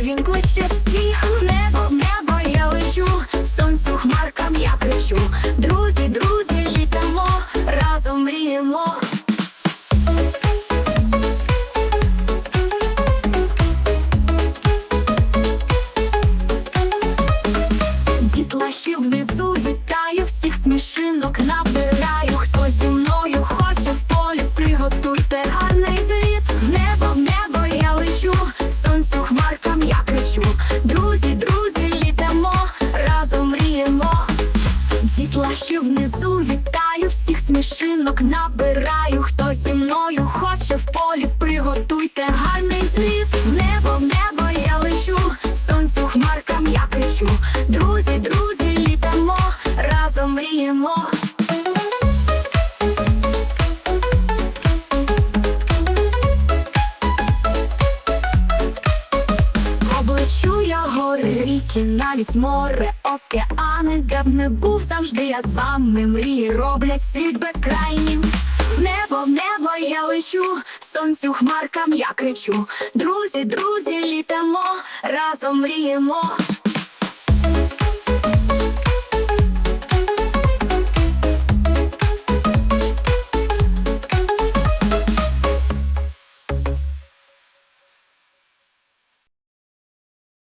він кличе всіх в небо, в небо я лечу, сонцю хмаркам я кричу. Друзі, друзі, літамо, разом мріємо. Дітлахів внизу вітаю, всіх смішинок набираю. Хто зі мною хоче Дітлахів внизу вітаю, всіх смішинок набираю. Хто зі мною хоче в полі, приготуйте гарний зліт. В небо, в небо я лечу, сонцю хмаркам я кричу. Друзі, друзі, літамо, разом мріємо. Гори, ріки, навіть море, океани, де б не був завжди я з вами мрії роблять світ безкрайнім. Небо, в небо я лечу, сонцю хмаркам я кричу. Друзі, друзі, літамо, разом мріємо.